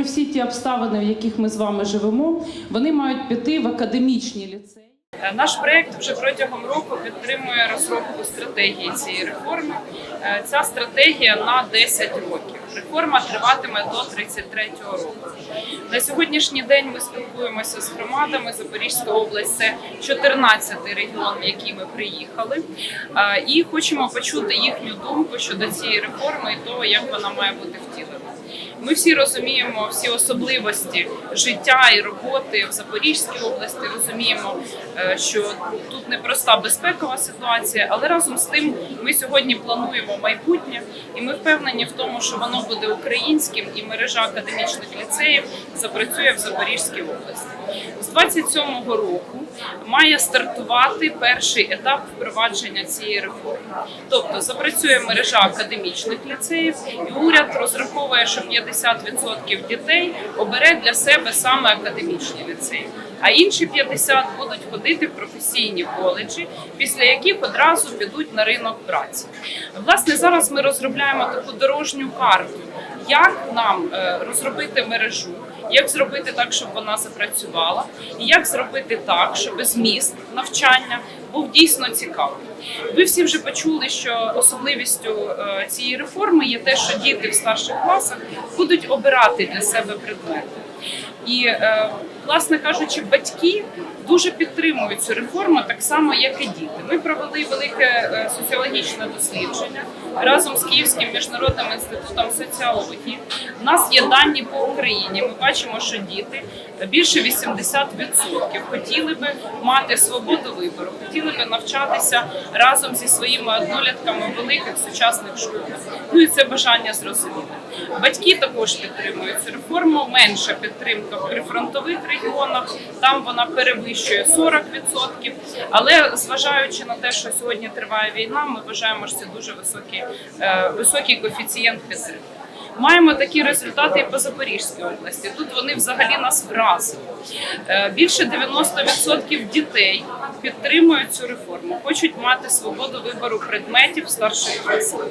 попри всі ті обставини, в яких ми з вами живемо, вони мають піти в академічні ліцеї. Е, Наш проект вже протягом року підтримує розробку стратегії цієї реформи. Е, Ця стратегія на 10 років. Реформа триватиме до 33-го року. На сьогоднішній день ми спілкуємося з громадами. Запорізька область це 14-й регіон, в який ми приїхали, Е, і хочемо почути їхню думку щодо цієї реформи і того, як вона має бути втілена. Ми всі розуміємо всі особливості життя і роботи в Запорізькій області. Розуміємо, е, що тут непроста безпекова ситуація, але разом з тим ми сьогодні плануємо майбутнє, і ми впевнені в тому, що воно буде українським, і мережа академічних ліцеїв запрацює в Запорізькій області. З 27-го року має стартувати перший етап впровадження цієї реформи. Тобто запрацює мережа академічних ліцеїв, і уряд розраховує, що 50% дітей обере для себе саме академічні ліцеї. А інші 50 будуть ходити в професійні коледжі, після яких одразу підуть на ринок праці. Власне, зараз ми розробляємо таку дорожню карту, як нам е, розробити мережу, як зробити так, щоб вона запрацювала, і як зробити так, щоб зміст навчання був дійсно цікавим. Ви всі вже почули, що особливістю е, цієї реформи є те, що діти в старших класах будуть обирати для себе предмети. І, е, власне кажучи, батьки дуже підтримують цю реформу, так само, як і діти. Ми провели велике е, соціологічне дослідження разом з Київським міжнародним інститутом соціології. У нас є дані по Україні. Ми бачимо, що діти більше 80% хотіли би мати свободу вибору, хотіли би навчатися разом зі своїми однолітками в великих сучасних школах. Ну і це бажання зрозуміло. Батьки також підтримують цю реформу. Менша підтримка в прифронтових регіонах. Там вона перевищує 40%. Але зважаючи на те, що сьогодні триває війна, ми вважаємо, що це дуже високий, е, високий коефіцієнт підтримки. Маємо такі результати і по Запорізькій області. Тут вони взагалі нас вразили. Е, Більше 90% дітей підтримують цю реформу, хочуть мати свободу вибору предметів старших класах.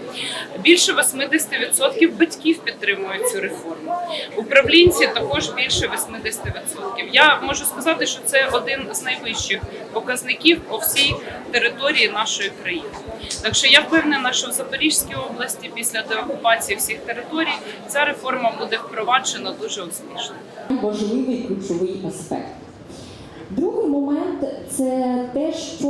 Більше 80% батьків підтримують цю реформу. Управлінці також більше 80%. Я можу сказати, що це один з найвищих показників по всій території нашої країни. Так що я впевнена, що в Запорізькій області після деокупації всіх територій ця реформа буде впроваджена дуже успішно. важливий ключовий аспект. Другий момент це те, що